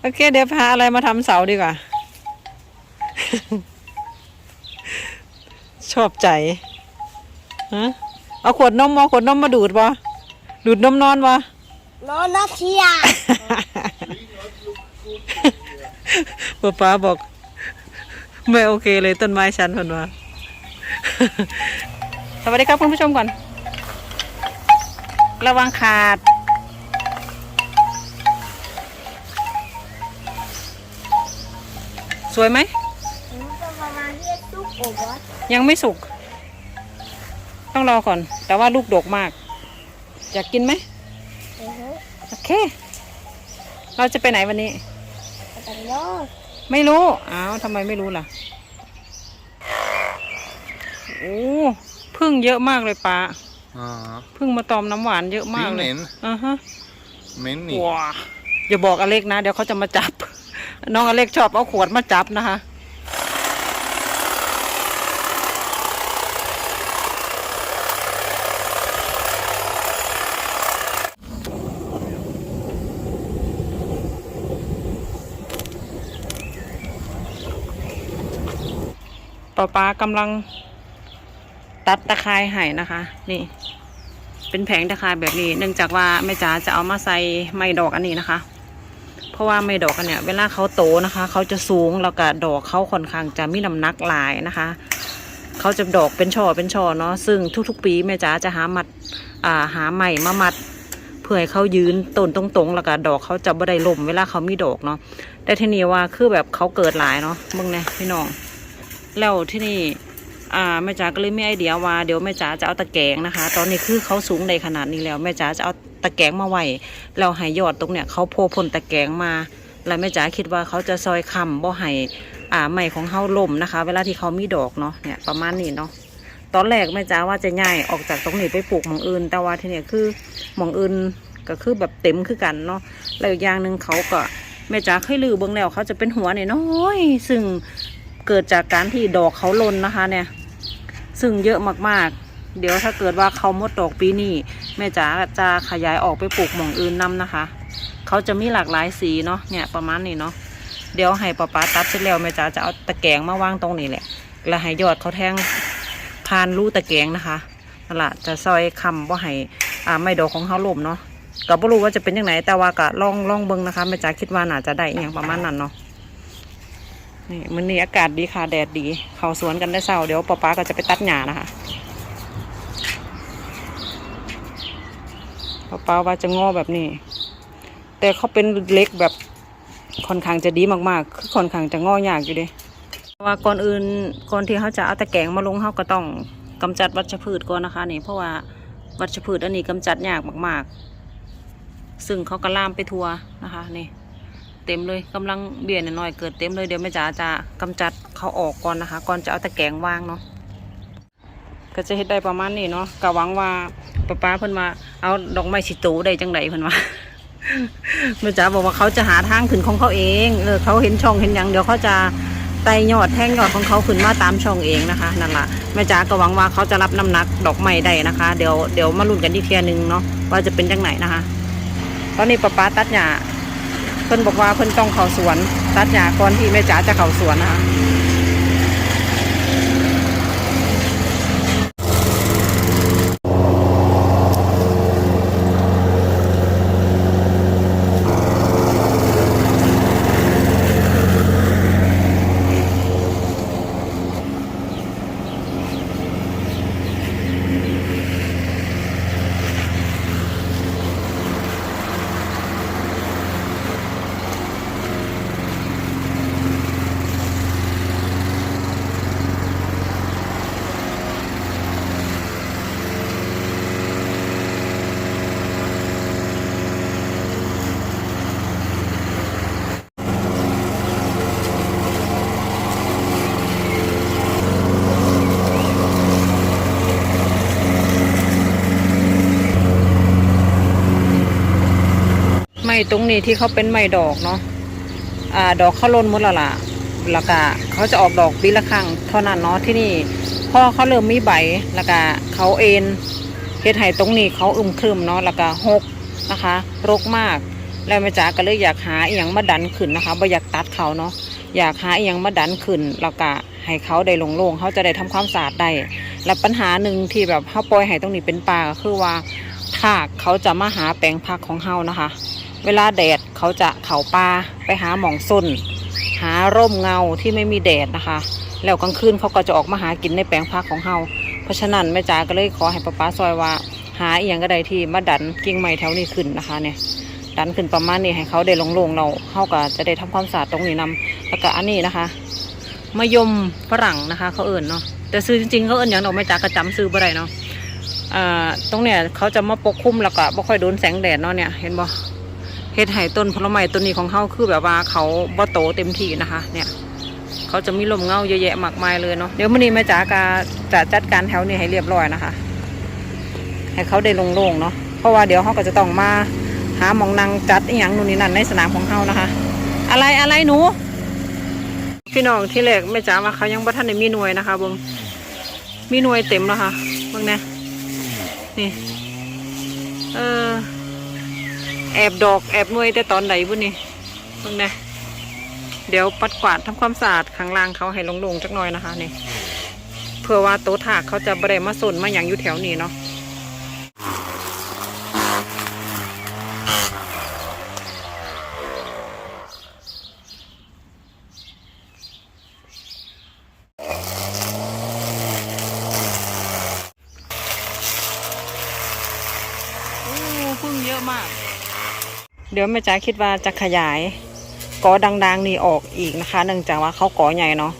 โอเค เดี๋ยวพาอะไรมาทำเสาดีกว่า ชอบใจฮะเอาขวดนมมาขวดนมมาดูดปะดูดนมนอนปะนอนนัทเทียป๊าป๊าบอก ไม่โอเคเลยต้นไม้ฉันคนว่าสวัสดีครับคุณผู้ชมก่อน ระวังขาด สวยไหมมันจะประมาณที่ตุ๊กโอบอสยังไม่สุก ต้องรอก่อน แต่ว่าลูกดกมาก อยากกินไหมอือฮึโอเค เราจะไปไหนวันนี้แต่โยกไม่รู้อ้าวทำไมไม่รู้ล่ะโอ้พึ่งเยอะมากเลยป้าอ่าพึ่งมาตอมน้ำหวานเยอะมากเลยเหม็นอ่าฮะเหม็นนี่ว้าอย่าบอกอเล็กนะ เดี๋ยวเขาจะมาจับ น้องอเล็กชอบเอาขวดมาจับนะคะ ป้าป้ากำลังตัดตะไคร้ให้นะคะ นี่เป็นแผงตะไคร้แบบนี้ เนื่องจากว่าแม่จ๋าจะเอามาใส่ไม้ดอกอันนี้นะคะ ราะว่าไม้ดอกอันเนี้ยเวลาเขาโตนะคะ เขาจะสูงแล้วก็ดอกเขาค่อนข้างจะมีน้ำหนักหลายนะคะ เขาจะดอกเป็นช่อเป็นช่อเนาะซึ่งทุกๆ ปีแม่จ๋าจะหามัดอ่าหาใหม่มามัดเพื่อให้เขายืนต้นตรงๆ แล้วก็ดอกเขาจะบ่ได้ล่มเวลาเขามีดอกเนาะแต่ทีนี้ว่าคือแบบเขาเกิดหลายเนาะมึงเนี่ยพี่น้องแล้วที่นี่อ่าแม่จ๋าก็เลยมีไอเดียว่าเดี๋ยวแม่จ๋าจะเอาตะแกรงนะคะ ตอนนี้คือเขาสูงในขนาดนี้แล้วแม่จ๋าจะเอา ตะแกรงมาไว้แล้วให้ยอดตรงเนี้ยเขาโพพ่นตะแกรงมาแล้วแม่จ๋าคิดว่าเขาจะซอยคำบ่ให้อ่าใหม่ของเขาล่มนะคะ เวลาที่เขามีดอกเนาะเนี่ยประมาณนี้เนาะตอนแรกแม่จ๋าว่าจะย้ายออกจากตรงนี้ไปปลูกหมองอื่น แต่ว่าที่เนี่ยคือหมองอื่นก็คือแบบเต็มคือกันเนาะแล้วอีกอย่างหนึ่งเขาก็แม่จ๋าเคยลือเบิ่งแล้วเขาจะเป็นหัวเนี่ยน้อยซึ่งเกิดจากการที่ดอกเขาล่นนะคะเนี่ย ซึ่งเยอะมากๆ เดี๋ยวถ้าเกิดว่าเขาหมดดอกปีนี้แม่จ๋าจะขยายออกไปปลูกหม่องอื่นนํนะคะ เขาจะมีหลากหลายสีเนาะเนี่ยประมาณนี้เนาะเดี๋ยวให้ป้าป๊าตัดเสร็จแล้วแม่จ๋าจะเอาตะแกรงมาวางตรงนี้แหละแล้วให้ยอดเขาแทงผ่านรูตะแกรงนะคะนั่นแหละจะซอยคำว่าให้อ่าไม่ดอกของเขาล่มเนาะก็บ่รู้ว่าจะเป็นยังไงแต่ว่าก็ลองลองเบิ่งนะคะแม่จ๋าคิดว่าน่าจะได้อย่างประมาณนั้นเนาะนี่มันนี้อากาศดีค่ะแดดดี เขาสวนกันได้เศร้าเดี๋ยวป๊าป๊าก็จะไปตัดหญ้านะคะ ป๊าป๊าว่าจะงอแบบนี้ แต่เขาเป็นเล็กแบบค่อนข้างจะดีมากๆ คือค่อนข้างจะงอยากอยู่เดิว่าก่อนอื่นก่อนที่เขาจะเอาตะแกรงมาลงเขาก็ต้องกำจัดวัชพืชก่อนนะคะนี่เพราะว่าวัชพืชอันนี้กำจัดยากมาก ๆ ซึ่งเขาก็ล่ามไปทัวนะคะนี่เต็มเลยกำลังเบี้ยน้อยๆเกิดเต็มเลยเดี๋ยวแม่จ๋าจะกำจัดเขาออกก่อนนะคะ ก่อนจะเอาตะแกรงวางเนาะ ก็จะเฮ็ดได้ประมาณนี้เนาะกะหวังว่าป้าป้าเพิ่นมาเอาดอกไม้สิตูได้จังไดเพิ่นว่าแม่จ๋าบอกว่าเขาจะหาทางขึ้นของเขาเองเออเขาเห็นช่องเห็นหยังเดี๋ยวเขาจะไต่ยอดแท่งยอดของเขาขึ้นมาตามช่องเองนะคะนั่นแหละแม่จ๋าก็หวังว่าเขาจะรับน้ำหนักดอกไม้ได้นะคะ เดี๋ยวเดี๋ยวมาลุ้นกันที่เทียนึงเนาะว่าจะเป็นจังไหนนะคะตอนนี้ป้าป้าตัดหญ้าเพิ่นบอกว่าเพิ่นต้องเข้าสวน ตัดหญ้าก่อนที่แม่จ๋าจะเข้าสวนนะคะ ม้ตรงนี้ที่เขาเป็นไม้ดอกเนาะอ่าดอกเขาล้นหมดแล้วล่ะแล้วก็เขาจะออกดอกปีละครั้งเท่านั้นเนาะที่นี่พ่อเขาเริ่มมีใบแล้วก็เขาเอ็นเฮ็ดให้ตรงนี้เขาอึมครึมเนาะแล้วก็หกนะคะรกมากแล้วแม่จ๋าก็เลยอยากหาอีหยังมาดันขึ้นนะคะบ่อยากตัดเขาเนาะอยากหาอีหยังมาดันขึ้นแล้วก็ให้เขาได้ลงโล่งเขาจะได้ทำความสะอาดได้และปัญหาหนึ่งที่แบบเขาปล่อยให้ตรงนี้เป็นป่าก็คือว่าทากเขาจะมาหาแปลงผักของเฮานะคะ เวลาแดดเขาจะเขาป่าไปหาหมองส้น หาร่มเงาที่ไม่มีแดดนะคะ แล้วกลางคืนเขาก็จะออกมาหากินในแปลงผักของเฮาเพราะฉะนั้นแม่จ๋าก็เลยขอให้ป้าป้าซอยว่าหาอีหยังก็ได้ที่มาดันกิ่งไม้แถวนี้ขึ้นนะคะเนี่ยดันขึ้นประมาณนี้ให้เขาได้โล่งๆเราเขาก็จะได้ทำความสะอาดตรงนี้นำแล้วก็อันนี้นะคะมะยมฝรั่งนะคะ เขาเอิ่นเนาะแต่ซื้อจริงๆเขาเอิ่นอย่างดอกไม้จ๋ากระจำซื้อบ่ได้เนาะอ่าตรงเนี้ยเขาจะมาปกคลุมแล้วก็บ่ค่อยโดนแสงแดดเนาะเนี่ยเห็นบ่ เฮ็ดให้ต้นผลไม้ต้นนี้ของเขาคือแบบว่าเขาบ่โตเต็มที่นะคะ เนี่ย เขาจะมีลมเงาเยอะแยะมากมายเลยเนาะเดี๋ยวมื้อนี้แม่จ๋าก็จะจัดการแถวนี้ให้เรียบร้อยนะคะ ให้เขาได้โล่งๆเนาะเพราะว่าเดี๋ยวเขาก็จะต้องมาหามองนางจัดอหย่างนู่นนี่นั่นในสนามของเขานะคะ อะไรอะไรหนู พี่น้องที่แรกแม่จ๋าว่าเขายังบ่ทันได้มีหน่วยนะคะบงมีหน่วยเต็มแล้วค่ะเบิ่งนะนี่ เออ แอบดอกแอบหน่วยแต่ตอนไหนบุนี่มึงนะเดี๋ยวปัดกวาดทำความสะอาดข้างล่างเขาให้ลงๆจักหน่อยนะคะนี่เพื่อว่าโต๊ะถากเขาจะบริมาสนมาอย่างอยู่แถวนี้เนาะ โอ้พึ่งเยอะมาก เดี๋ยวแม่จ๋าคิดว่าจะขยายกอดังๆนี่ออกอีกนะคะ เนื่องจากว่าเขากอใหญ่เนาะ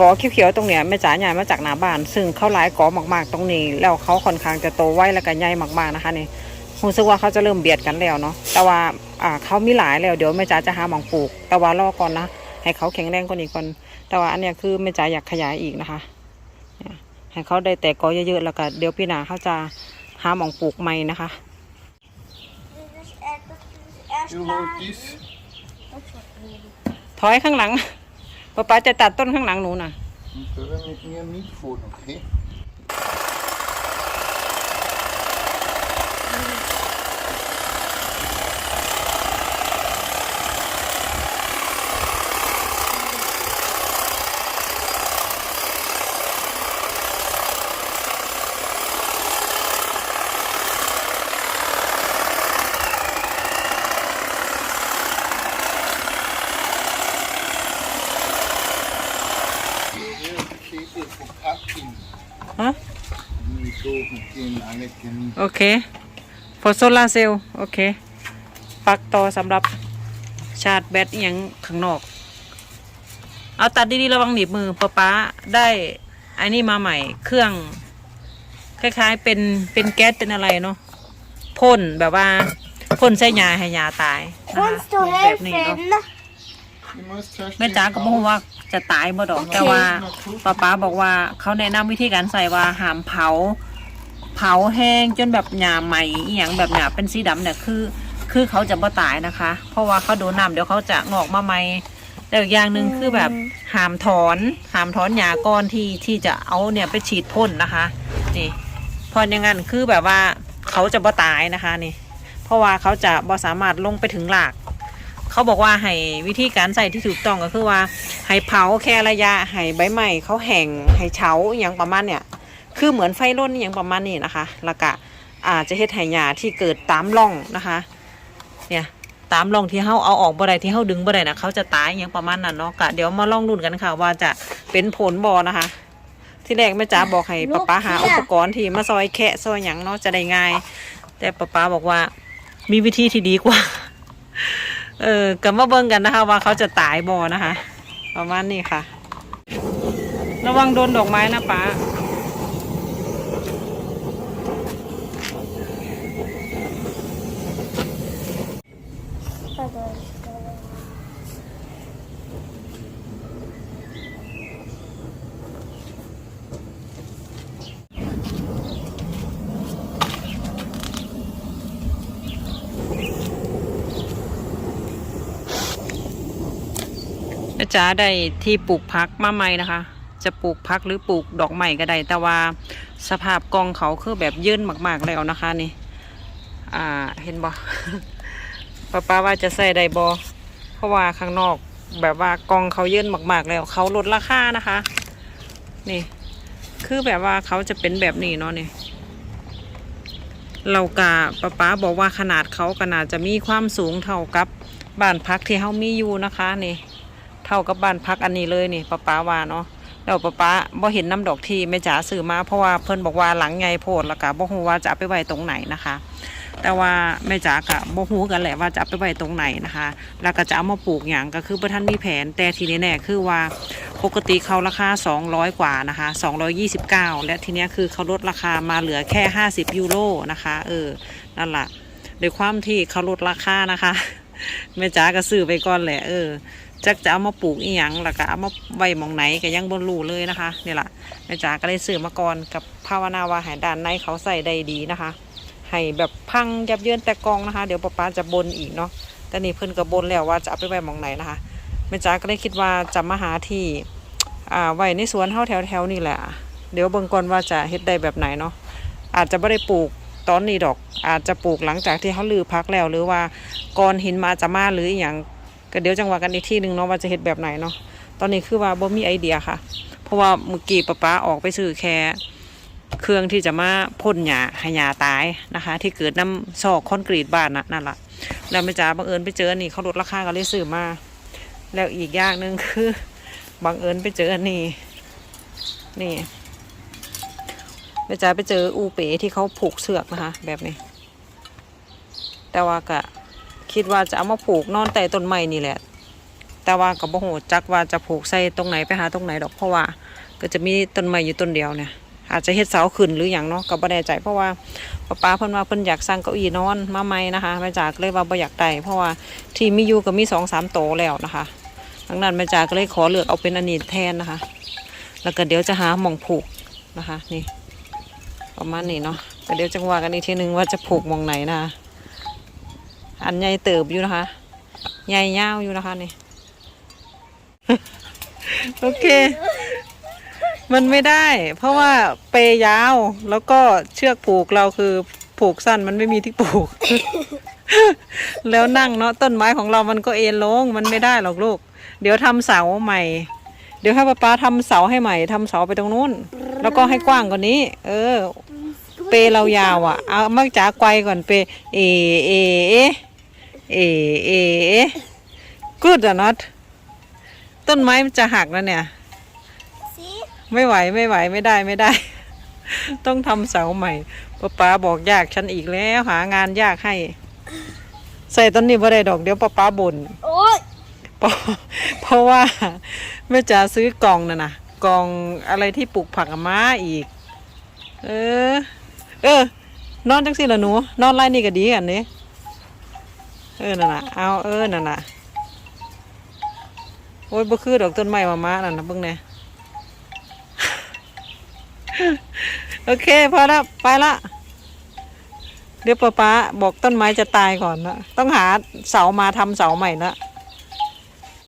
กอเขียวๆตรงเนี้ยแม่จ๋าใหญ่มาจากหน้าบ้าน ซึ่งเขาหลายกอมากๆตรงนี้ แล้วเขาค่อนข้างจะโตไวแล้วก็ใหญ่มากๆนะคะนี่รู้สึกว่าเขาจะเริ่มเบียดกันแล้วเนาะแต่ว่าอ่าเขามีหลายแล้วเดี๋ยวแม่จ๋าจะหาหมองปลูก แต่ว่ารอก่อนนะให้เขาแข็งแรงกว่านี้ก่อนแต่ว่าอันเนี้ยคือแม่จ๋าอยากขยายอีกนะคะให้เขาได้แตกกอเยอะๆแล้วก็เดี๋ยวพี่หนาเขาจะหาหมองปลูกใหม่นะคะ You hold this. ถอยข้างหลังป๊าป๊าจะตัดต้นข้างหลังหนูน่ะ Moet er met meer niet voor nog, hè? โอเคพอโซลาเซลล์โอเคปลักต่อสำหรับชาร์จแบตอหยังข้างนอก เอาตัดดีๆระวังหนีบมือป๊าป๊าได้อันนี้มาใหม่เครื่อง คล้ายๆ เป็นเป็นแก๊สเป็นอะไรเนาะพ่นแบบว่าพ่นใส่ยาให้ยาตายนะคะ Kunst toch แบบนี้เนาะ helpen? Je moet straks แม่จ๋าก็บอกว่าจะตายบ่ดอกแต่ว่าป้าป๊าบอกว่าเขาแนะนำวิธีการใส่ว่าห้ามเผา เผาแห้งจนแบบหยาใหม่อหย่างแบบหยาเป็นสีดำเนี่ยคือ คือเขาจะบ่ตายนะคะ เพราะว่าเขาโดนน้ำเดี๋ยวเขาจะงอกมาใหม่แต่อีกอย่างหนึ่งคือแบบห้ามถอนห้ามถอนหญ้าก้อนที่ที่จะเอาเนี่ยไปฉีดพ่นนะคะนี่เพออย่างนั้นคือแบบว่าเขาจะบ่ตายนะคะนี่ เพราะว่าเขาจะบ่สามารถลงไปถึงหลากเขาบอกว่าให้วิธีการใส่ที่ถูกต้องก็คือว่าให้เผาแค่ระยะให้ใบไม้เขาแห้งให้เฉาอหย่างประมาณเนี่ย คือเหมือนไฟร่นอย่างประมาณนี้นะคะแล้วก็อาจจะเฮ็ดให้หญ้าที่เกิดตามร่องนะคะ เนี่ยตามร่องที่เขาเอาออกบ่ได้ที่เขาดึงบ่ได้นะเขาจะตายอย่างประมาณนั้นเนาะกะเดี๋ยวมาลองดูกันค่ะ ว่าจะเป็นผลบ่นะคะ ที่แรกแม่จ๋าบอกให้ป้าป๊าหาอุปกรณ์ที่มาซอยแคะซอยหยังเนาะจะได้ง่าย แต่ป้าป๊าบอกว่ามีวิธีที่ดีกว่า เออกลับมาเบิ่งกันนะคะ ว่าเขาจะตายบ่นะคะ ประมาณนี้ค่ะ ระวังโดนดอกไม้นะป้า จาได้ที่ปลูกพักมาใหม่นะคะ จะปลูกพักหรือปลูกดอกใหม่ก็ได้ แต่ว่าสภาพกองเขาคือแบบยื่นมาก ๆ แล้วนะคะนี่ อ่าเห็นบ่ป้าป้าว่าจะใส่ไดบอเพราะว่าข้างนอกแบบว่ากองเขายื่นมากๆ แล้วเขาลดราคานะคะ นี่ คือแบบว่าเขาจะเป็นแบบนี้เนาะนี่เรากะป้าป้าบอกว่าขนาดเขาขนาดจะมีความสูงเท่ากับบ้านพักที่เขามีอยู่นะคะนี่ เท่ากับบ้านพักอันนี้เลยนี่ป้าป้าว่าเนาะแล้วป้าป้าบ่เห็นน้ำดอกที่แม่จ๋าซื้อมาเพราะว่าเพิ่นบอกว่าหลังไงโพดแล้วก็บ่ฮู้ว่าจะไปไว้ตรงไหนนะคะ แต่ว่าแม่จ๋ากะบ่ฮู้กันแหละว่าจะไปไว้ตรงไหนนะคะ แล้วก็จะเอามาปลูกหยังก็คือบ่ทันมีแผน แต่ทีนี้แน่คือว่าปกติเขาราคา 200 กว่านะคะ229 และทีนี้คือเขาลดราคามาเหลือแค่ 50 ยูโรนะคะเออนั่นล่ะโดยความที่เขาลดราคานะคะแม่จ๋าก็ซื้อไปก่อนแหละเออ จักจะเอามาปลูกอีหยังแล้วก็เอามาไว้มองไหนก็ยังบ่รู้เลยนะคะนี่แหละแม่จ๋าก็ได้ซื้อมาก่อนกับภาวนาว่าให้ด้านในเขาใส่ได้ดีนะคะ ให้แบบพังยับเยินแต่กองนะคะ เดี๋ยวป๊าป๊าจะบนอีกเนาะแต่นี่เพิ่นก็บนแล้วว่าจะเอาไปไว้มองไหนนะคะแม่จ๋าก็เลยคิดว่าจะมาหาที่อ่าไว้ในสวนเฮาแถวๆนี่แหละ เดี๋ยวเบิ่งก่อนว่าจะเฮ็ดได้แบบไหนเนาะอาจจะไม่ได้ปลูกตอนนี้ดอก อาจจะปลูกหลังจากที่เขาลือพักแล้วหรือว่าก่อนหินมาจะมาหรืออย่าง ก็เดี๋ยวจังหวะกันอีกที่หนึ่งเนาะว่าจะเฮ็ดแบบไหนเนาะตอนนี้คือว่าบ่มีไอเดียค่ะ เพราะว่าเมื่อกี้ป้าป๊าออกไปซื้อแค่เครื่องที่จะมาพ่นหญ้าให้หญ้าตายนะคะ ที่เกิดน้ำซอกคอนกรีตบ้านน่ะนั่นล่ะแล้วแม่จ๋าบังเอิญไปเจออันนี้เขาลดราคาก็เลยซื้อมา แล้วอีกอย่างหนึ่งคือบังเอิญไปเจออันนี้นี่แม่จ๋าไปเจออูเป๋ที่เขาผูกเสือกนะคะ แบบนี้ แต่ว่าก็ คิดว่าจะเอามาผูกนอนแต่ต้นไม้นี่แหละ แต่ว่าก็บ่ฮู้จักว่าจะผูกใส่ตรงไหนไปหาตรงไหนดอกเพราะว่าก็จะมีต้นไม้อยู่ต้นเดียวเนี่ยอาจจะเฮ็ดเสาขึ้นหรืออย่างเนาะก็บ่แน่ใจเพราะว่าป้าป้าเพิ่นว่าเพิ่นอยากสร้างเก้าอี้นอนมาใหม่นะคะแม่จ๋าก็เลยว่าบ่อยากได้เพราะว่าที่มีอยู่ก็มีสองสามโตแล้วนะคะดังนั้นแม่จ๋าก็เลยขอเลือกเอาเป็นอันนี้แทนนะคะ แล้วก็เดี๋ยวจะหาหม่องผูกนะคะ นี่ ประมาณนี้เนาะก็เดี๋ยวจังว่ากันอีกทีนึงว่าจะผูกหม่องไหนนะคะ อันใหญ่เติบอยู่นะคะ ใหญ่ยาวอยู่นะคะนี่ โอเค มันไม่ได้ เพราะว่าเปยยาวแล้วก็เชือกผูกเราคือผูกสั้นมันไม่มีที่ผูก แล้วนั่งเนาะต้นไม้ของเรามันก็เอ็นลง มันไม่ได้หรอกลูก เดี๋ยวทำเสาใหม่ เดี๋ยวให้ป้าป้าทำเสาให้ใหม่ทำเสาไปตรงนู้น แล้วก็ให้กว้างกว่านี้ เออ เปเรายาวอะ เอามักจ๋าไกวก่อนเป เอ เอเอ เอเอเอ good or not ต้นไม้มันจะหักแล้วเนี่ยสิไม่ไหวไม่ไหวไม่ได้ไม่ได้ ต้องทำเสาใหม่ป้าป๊าบอกยากฉันอีกแล้ว หางานยากให้ ใส่ต้นนี้บ่ได้ดอกเดี๋ยวป้าป๊าบ่นโอ้ยเพราะเพราะว่าแม่จ๋าซื้อกล่องน่ะนะกล่องอะไรที่ปลูกผักอะม้าอีก เออ เออนอนจังสิละหนู นอนไล่นี่ก็ดีกันนี่ เออนั่นน่ะเอาเออนั่นน่ะโอ้ยบ่คือดอกต้นไม้มาม้านั่นนะเบิ่งแหน่โอเคพอแล้วไปละเดี๋ยวป้าป้าบอกต้นไม้จะตายก่อนนะต้องหาเสามาทำเสาใหม่ละ